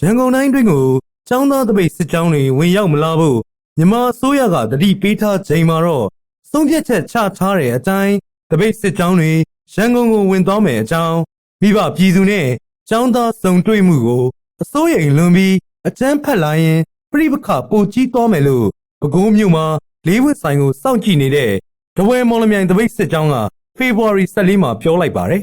ရန်ကုန်တိုင်းတွင်ကိုចောင်းသားတပိတ်စစ်ကြောင်းတွေဝင်ရောက်မလာဖို့မြန်မာအစိုးရကတတိပေးထားချိန်မှာတော့ဆုံးဖြတ်ချက်ချထားတဲ့အတိုင်းတပိတ်စစ်ကြောင်းတွေရန်ကုန်ကိုဝင်သွားမယ်အကြောင်းမိဘပြည်သူနဲ့ចောင်းသားစုံတွေ့မှုကိုအစိုးရလွန်ပြီးအကြမ်းဖက်လာရင်ပြိပခပိုကြီးသွားမယ်လို့ပဲခူးမြို့မှာလေးဝက်ဆိုင်ကိုစောင့်ကြည့်နေတဲ့တဝဲမော်လမြိုင်တပိတ်စစ်ကြောင်းကဖေဖော်ဝါရီ14မှာပြောလိုက်ပါတယ်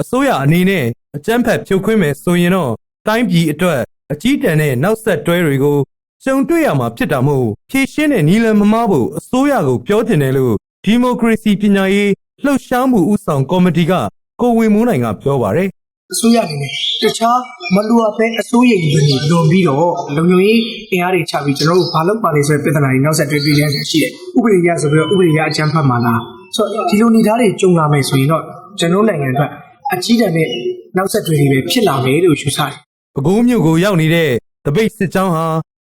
အစိုးရအနေနဲ့အကြမ်းဖက်ဖြုတ်ခွင်းမယ်ဆိုရင်တော့တိုင်းပြည်အတွက် အကြီးတန်းတဲ့နောက်ဆက်တွဲတွေကိုကြုံတွေ့ရမှာဖြစ်တာမို့ဖြည့်ရှင်းတဲ့နီလန်မမားဖို့အစိုးရကိုပြောတင်တယ်လို့ဒီမိုကရေစီပညာရေးလှုပ်ရှားမှုဥဆောင်ကော်မတီကကိုဝေမိုးနိုင်ကပြောပါတယ်အစိုးရအနေနဲ့တခြားမလူအပ်ပဲအစိုးရကြီးတွေလွန်ပြီးတော့လုံခြုံရေးအင်အားတွေချပြီးကျွန်တော်တို့ဘာလုပ်ပါလဲဆိုတဲ့ပြဿနာတွေနောက်ဆက်တွဲတွေ့ရရှိတယ်ဥပဒေရဆိုပြီးတော့ဥပဒေရအကြမ်းဖက်မှာလားဆိုတော့ဒီလိုနေသားတွေကြုံလာမယ်ဆိုရင်တော့ကျွန်တော်နိုင်ငံအတွက်အကြီးတန်းတဲ့နောက်ဆက်တွဲတွေပဲဖြစ်လာမယ်လို့ယူဆတယ် ပဲခူးမြို့ကိုရောက်နေတဲ့တပိတ်စစ်ကြောင်းဟာ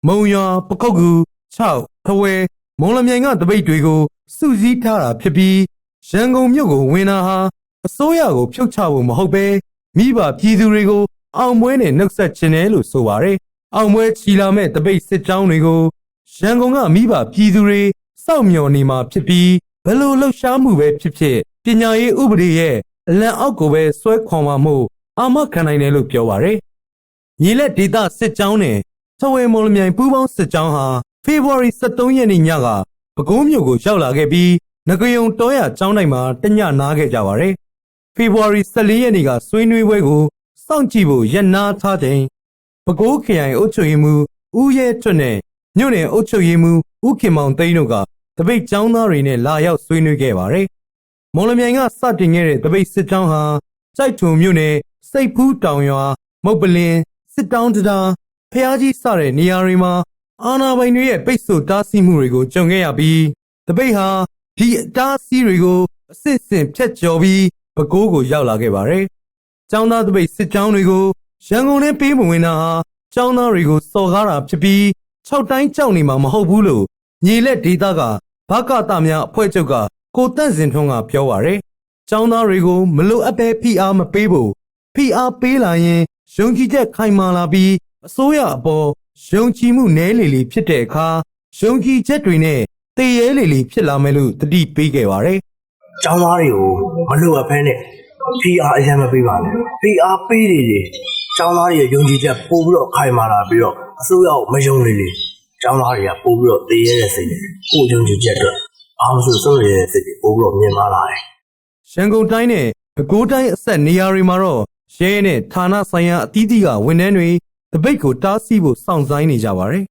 မုံရွာပခုတ်ကူ6ထဝဲမုံလမြိုင်ကတပိတ်တွေကိုစုစည်းထားတာဖြစ်ပြီးရန်ကုန်မြို့ကိုဝင်တာဟာအစိုးရကိုဖြုတ်ချဖို့မဟုတ်ပဲမိဘပြည်သူတွေကို အောင်ပွဲနဲ့နှုတ်ဆက်ခြင်းတယ်လို့ဆိုပါတယ်အောင်ပွဲချီလာမဲ့တပိတ်စစ်ကြောင်းတွေကိုရန်ကုန်ကမိဘပြည်သူတွေစောင့်မျှော်နေမှာဖြစ်ပြီးဘယ်လိုလှုပ်ရှားမှုပဲဖြစ်ဖြစ်ပညာရေးဥပဒေရဲ့အလံအောက်ကိုပဲဆွဲခွန်မှာမှုအာမခံနိုင်တယ်လို့ပြောပါတယ် ညီလက်ဒေတာစစ်ကြောင်းနဲ့ထဝယ်မော်လမြိုင်ပူးပေါင်းစစ်ကြောင်းဟာဖေဖော်ဝါရီ23ရက်နေ့ညကပဲခူးမြို့ကိုရောက်လာခဲ့ပြီးငကယုံတောရကျောင်းတိုင်းမှာတညနားခဲ့ကြပါတယ်။ဖေဖော်ဝါရီ14ရက်နေ့ကဆွေးနွေးပွဲကိုစောင့်ကြည့်ဖို့ရက်နာထားချိန်ပဲခူးခရိုင်အုပ်ချုပ်ရေးမှူးဦးရဲထွတ်နဲ့မြို့နယ်အုပ်ချုပ်ရေးမှူးဦးခင်မောင်သိန်းတို့ကတပိတ်ကျောင်းသားတွေနဲ့လာရောက်ဆွေးနွေးခဲ့ပါတယ်။မော်လမြိုင်ကစတင်ခဲ့တဲ့တပိတ်စစ်ကြောင်းဟာစိုက်ထုံမြို့နယ်စိတ်ဖူးတောင်ရွာမုတ်ပလင် စစ်တောင်းတတာဖျားကြီးစတဲ့နေရာတွေမှာအာနာပိုင်တွေရဲ့ပိတ်ဆို့တားဆီးမှုတွေကိုကြုံခဲ့ရပြီးတပိတ်ဟာဒီအတားဆီးတွေကိုအစစ်အစင်ဖြတ်ကျော်ပြီးပဲခူးကိုရောက်လာခဲ့ပါတယ်။ကျောင်းသားတပိတ်စစ်ကြောင်းတွေကိုရန်ကုန်နဲ့ပေးမဝင်တာဟာကျောင်းသားတွေကိုစော်ကားတာဖြစ်ပြီး၆တိုင်းကြောက်နေမှာမဟုတ်ဘူးလို့ညီလက်ဒေတာကဘကတာများအဖွဲ့ချုပ်ကကိုတန့်စင်ထွန်းကပြောပါရယ်။ចောင်းသားတွေကိုမလိုအပ်ပဲဖိအားမပေးဖို့ဖိအားပေးလာရင် ယုံကြည်ချက်ခိုင်မာလာပြီးအစိုးရအပေါ်ယုံကြည်မှုနည်းလေလေဖြစ်တဲ့အခါယုံကြည်ချက်တွေနဲ့တည်ရဲလေလေဖြစ်လာမယ်လို့တတိပေးခဲ့ပါတယ်။ကျောင်းသားတွေကိုမလိုအပ်ဘဲနဲ့ PR အရင်မပေးပါနဲ့။ PR ပေးနေတယ်ကျောင်းသားတွေရဲ့ယုံကြည်ချက်ပို့ပြီးတော့ခိုင်မာလာပြီးတော့အစိုးရကိုမယုံလေလေကျောင်းသားတွေကပို့ပြီးတော့တည်ရဲတဲ့စိတ်နဲ့ကိုယုံကြည်ချက်အတွက်ဘာလို့ဆိုစိုးရဲတဲ့စိတ်ပို့ပြီးတော့မြင်လာတယ်။ရန်ကုန်တိုင်းနဲ့ပဲခူးတိုင်းအဆက်နေရာတွေမှာတော့ ရဲနဲ့ဌာနဆိုင်ရာအသီးသီးကဝန်ထမ်းတွေတပိတ်ကိုတားဆီးဖို့စောင့်ဆိုင်းနေကြပါရယ်